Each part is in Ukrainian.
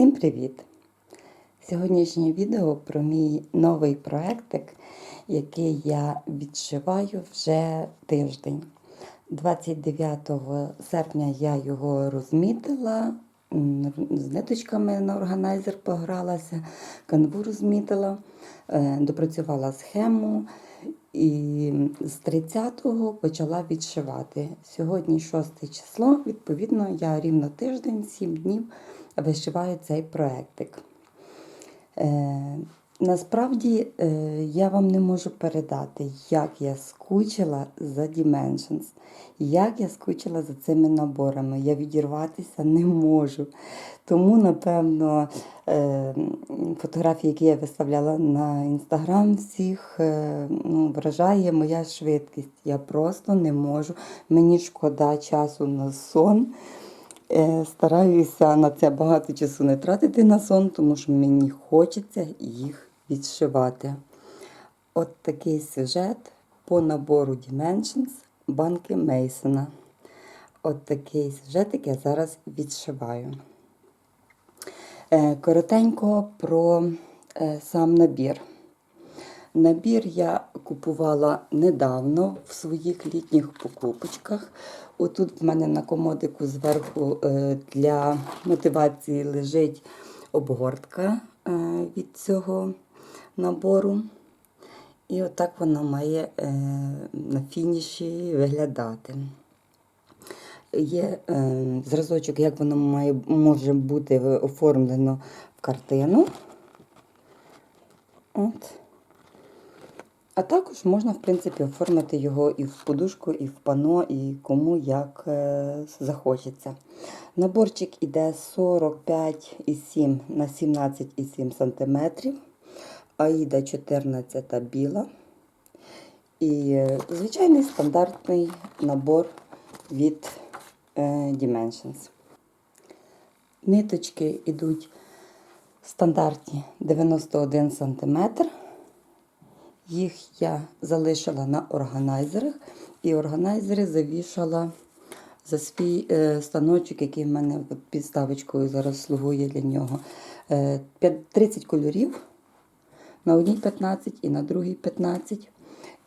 Всім привіт! Сьогоднішнє відео про мій новий проектик, який я відшиваю вже тиждень. 29 серпня я його розмітила, з ниточками на органайзер погралася, канву розмітила, е, допрацювала схему і з 30-го почала відшивати. Сьогодні 6 число, відповідно, я рівно тиждень, 7 днів вишиваю цей проектик. Е, насправді е, я вам не можу передати, як я скучила за Dimensions, як я скучила за цими наборами. Я відірватися не можу. Тому, напевно, е, фотографії, які я виставляла на інстаграм, всіх е, ну, вражає моя швидкість. Я просто не можу. Мені шкода часу на сон. Е, Стараюся на це багато часу не тратити на сон, тому що мені хочеться їх відшивати. От такий сюжет по набору Dimensions банки Мейсона. От такий сюжетик я зараз відшиваю. Е, Коротенько про е, сам набір. Набір я купувала недавно в своїх літніх покупочках. Отут в мене на комодику зверху е, для мотивації лежить обгортка е, від цього набору. І отак вона має е, на фініші виглядати. Є зразочок, як воно має, може бути оформлено в картину. От. А також можна, в принципі, оформити його і в подушку, і в пано, і кому як е, захочеться. Наборчик іде 45,7 на 17,7 см, аїда 14 біла. І е, звичайний стандартний набор від е, Dimensions. Ниточки йдуть стандартні 91 см. Їх я залишила на органайзерах, і органайзери завішала за свій е, станочок, який в мене підставочкою зараз слугує для нього. Е, 30 кольорів. На одній 15 і на другій 15.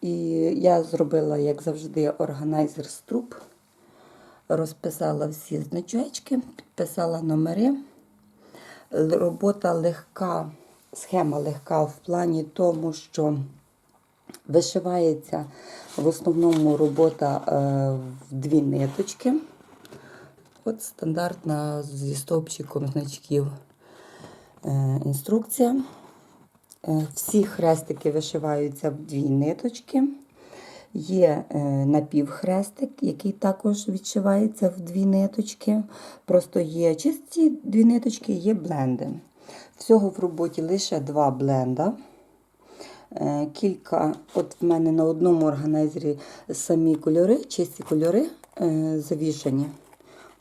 І я зробила, як завжди, органайзер з труб. Розписала всі значочки, підписала номери. Робота легка, схема легка в плані тому, що Вишивається в основному робота е, в дві ниточки. От стандартна зі стовпчиком значків е, інструкція. Е, Всі хрестики вишиваються в дві ниточки. Є напівхрестик, який також відшивається в дві ниточки. Просто є чисті дві ниточки, є бленди. Всього в роботі лише два бленда. Е, Кілька, от в мене на одному органайзері самі кольори, чисті кольори е, завішані.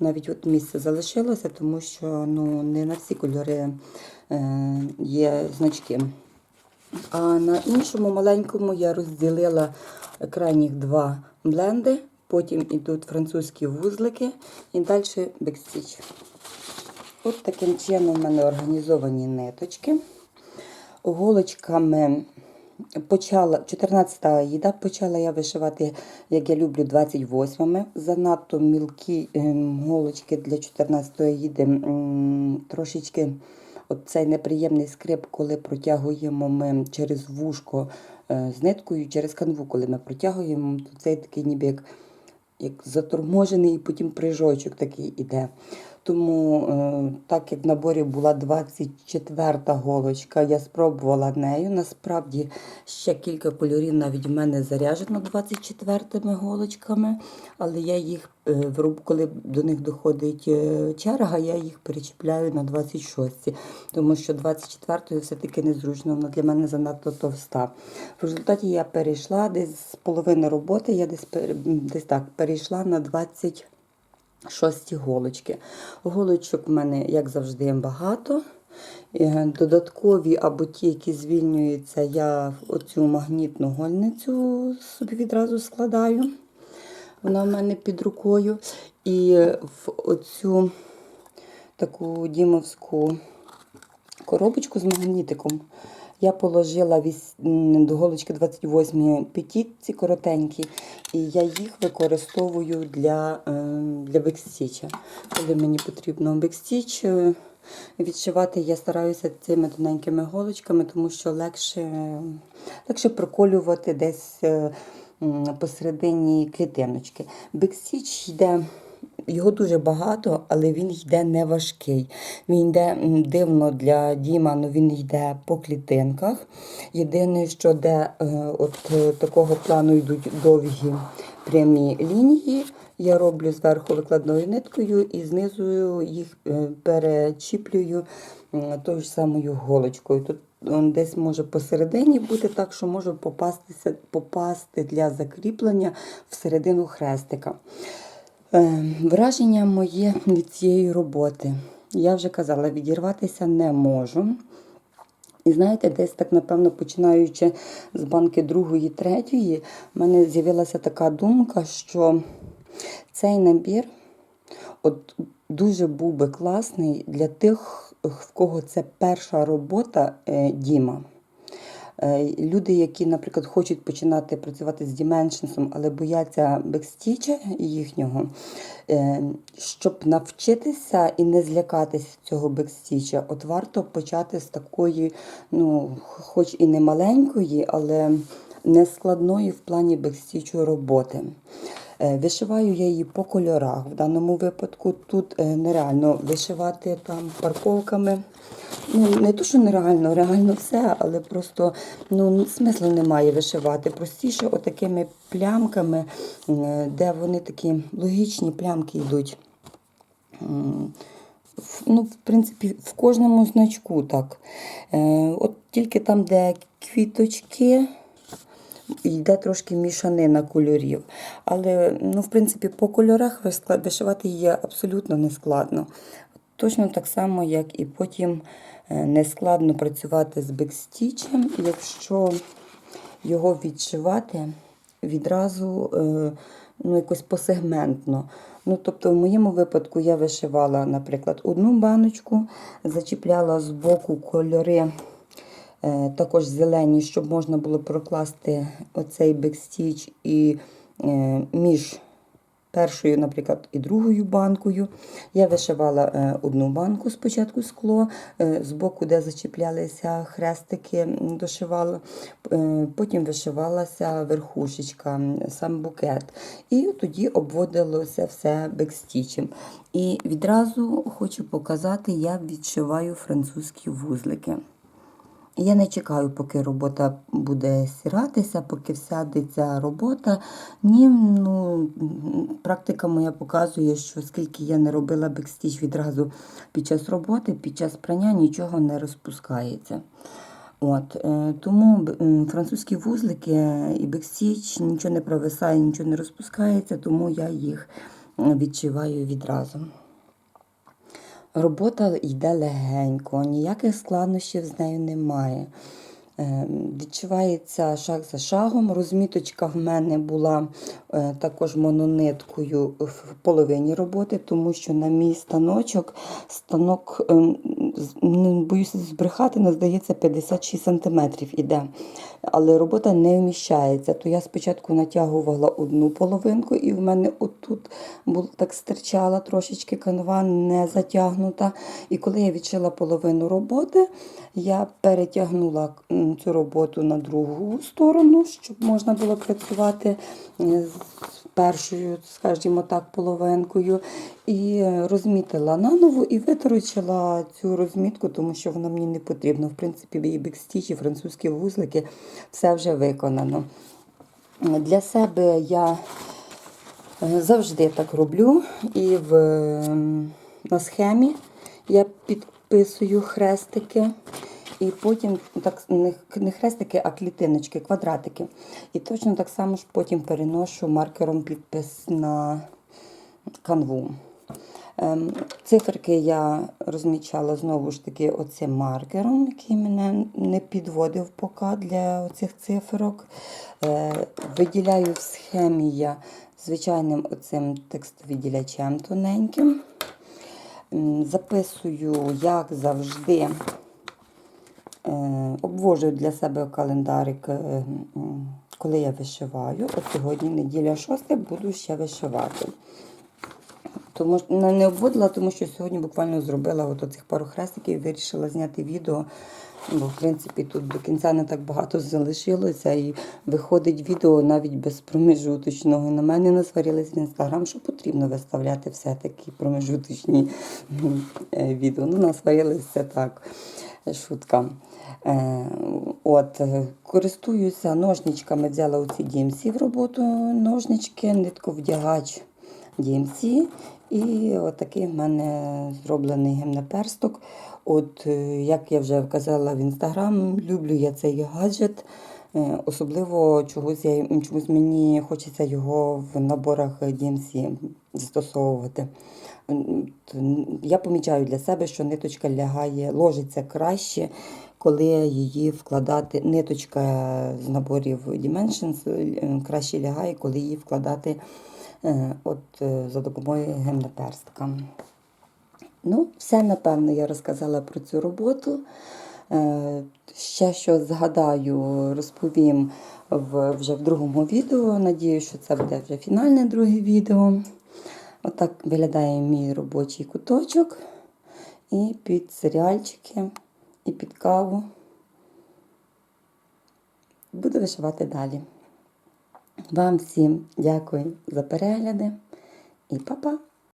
Навіть от місце залишилося, тому що ну, не на всі кольори е, є значки. А на іншому маленькому я розділила крайніх два бленди, потім йдуть французькі вузлики і далі бекстіч. От таким чином в мене організовані ниточки. Голочками почала 14-та їда почала я вишивати, як я люблю, 28-ми. Занадто мілкі ем, голочки для 14-ї їди. Трошечки от цей неприємний скрип, коли протягуємо ми через вушко е, з ниткою, через канву, коли ми протягуємо, то цей такий ніби як як заторможений, і потім прижочок такий іде. Тому, е, так як в наборі була 24 голочка, я спробувала нею. Насправді ще кілька кольорів навіть в мене заряджено 24 голочками, але я їх, е, коли до них доходить е, черга, я їх перечіпляю на 26, тому що 24 все-таки незручно, вона для мене занадто товста. В результаті я перейшла десь з половини роботи, я десь, десь так перейшла на 20 шості голочки. Голочок в мене, як завжди, багато. Е, Додаткові або ті, які звільнюються, я оцю магнітну гольницю собі відразу складаю. Вона в мене під рукою. І в оцю таку дімовську коробочку з магнітиком. Я положила до голочки 28 петіт, ці коротенькі, і я їх використовую для, е, для бекстіча. Коли мені потрібно бекстіч е, відшивати, я стараюся цими тоненькими голочками, тому що легше, легше проколювати десь е, посередині клітиночки. Бекстіч йде. Його дуже багато, але він йде не важкий. Він йде дивно для Діма, але він йде по клітинках. Єдине, що де е, от е, такого плану йдуть довгі прямі лінії. Я роблю зверху викладною ниткою і знизу їх е, перечіплюю тою ж самою голочкою. Тут десь може посередині бути так, що може попастися, попасти для закріплення всередину хрестика. Е, Враження моє від цієї роботи. Я вже казала, відірватися не можу. І знаєте, десь так, напевно, починаючи з банки другої, третьої, в мене з'явилася така думка, що цей набір от дуже був би класний для тих, в кого це перша робота е, Діма. Е, Люди, які, наприклад, хочуть починати працювати з Dimensions, але бояться бекстіча їхнього, е, щоб навчитися і не злякатися цього бекстіча, от варто почати з такої, ну, хоч і не маленької, але не складної в плані бекстічу роботи. Е, Вишиваю я її по кольорах. В даному випадку тут е, нереально вишивати там парковками. Ну, не то, що нереально, реально все, але просто ну, смислу немає вишивати. Простіше отакими плямками, де вони такі логічні плямки йдуть. Ну, в принципі, в кожному значку так. Е, от тільки там, де квіточки, йде трошки мішанина кольорів. Але, ну, в принципі, по кольорах вишивати її абсолютно не складно. Точно так само, як і потім е, не складно працювати з бекстічем, якщо його відшивати відразу е, ну, якось посегментно. Ну, тобто, в моєму випадку я вишивала, наприклад, одну баночку, зачіпляла з боку кольори також зелені, щоб можна було прокласти оцей бекстіч і е, між першою, наприклад, і другою банкою. Я вишивала е, одну банку спочатку скло, е, з боку, де зачіплялися хрестики, дошивала, е, потім вишивалася верхушечка, сам букет. І тоді обводилося все бекстічем. І відразу хочу показати, як відшиваю французькі вузлики. Я не чекаю, поки робота буде сіратися, поки всядеться робота. Ні, ну, практика моя показує, що скільки я не робила бекстіч відразу під час роботи, під час прання нічого не розпускається. От, е, тому французькі вузлики і бекстіч нічого не провисає, нічого не розпускається, тому я їх відшиваю відразу. Робота йде легенько, ніяких складнощів з нею немає. Е, Відчувається шаг за шагом. Розміточка в мене була е, також монониткою в половині роботи, тому що на мій станочок станок, ем, боюся збрехати, але здається 56 см іде. Але робота не вміщається. То я спочатку натягувала одну половинку, і в мене отут було так стирчала трошечки канва не затягнута. І коли я відшила половину роботи, я перетягнула цю роботу на другу сторону, щоб можна було працювати з першою, скажімо так, половинкою. І розмітила наново і виторочила цю розмітку, тому що вона мені не потрібна. В принципі, і бекстіч, і французькі вузлики все вже виконано. Для себе я Е, Завжди так роблю. І в, ем, на схемі я підписую хрестики. І потім так не, хрестики, а клітиночки, квадратики. І точно так само ж потім переношу маркером підпис на канву. Ем, Циферки я розмічала знову ж таки оцим маркером, який мене не підводив поки для оцих циферок. Е, Виділяю в схемі я звичайним оцим текстовідділячем тоненьким. Записую, як завжди, обвожу для себе календарик, е, коли я вишиваю. От сьогодні неділя 6, буду ще вишивати. Тому не, обводила, тому що сьогодні буквально зробила от оцих пару хрестиків вирішила зняти відео. Бо, в принципі, тут до кінця не так багато залишилося. І виходить відео навіть без промежуточного. На мене насварились в інстаграм, що потрібно виставляти все-таки промежуточні е, відео. Ну, насварилися так. Шутка. Е, От, користуюся ножничками, взяла оці DMC в роботу ножнички, нитковдягач DMC. І отакий в мене зроблений гімнаперсток. От, е, як я вже вказала в інстаграм, люблю я цей гаджет. Е, Особливо чогось, я, чомусь мені хочеться його в наборах DMC застосовувати. Я помічаю для себе, що ниточка лягає, ложиться краще, коли її вкладати. Ниточка з наборів Dimensions е, краще лягає, коли її вкладати е, от, за допомогою гімнаперстка. Ну, все, напевно, я розказала про цю роботу. Е, Ще що згадаю, розповім в, вже в другому відео. Надію, що це буде вже фінальне друге відео. Отак виглядає мій робочий куточок. І під серіальчики, і під каву. Буду вишивати далі. Вам всім дякую за перегляди і па-па!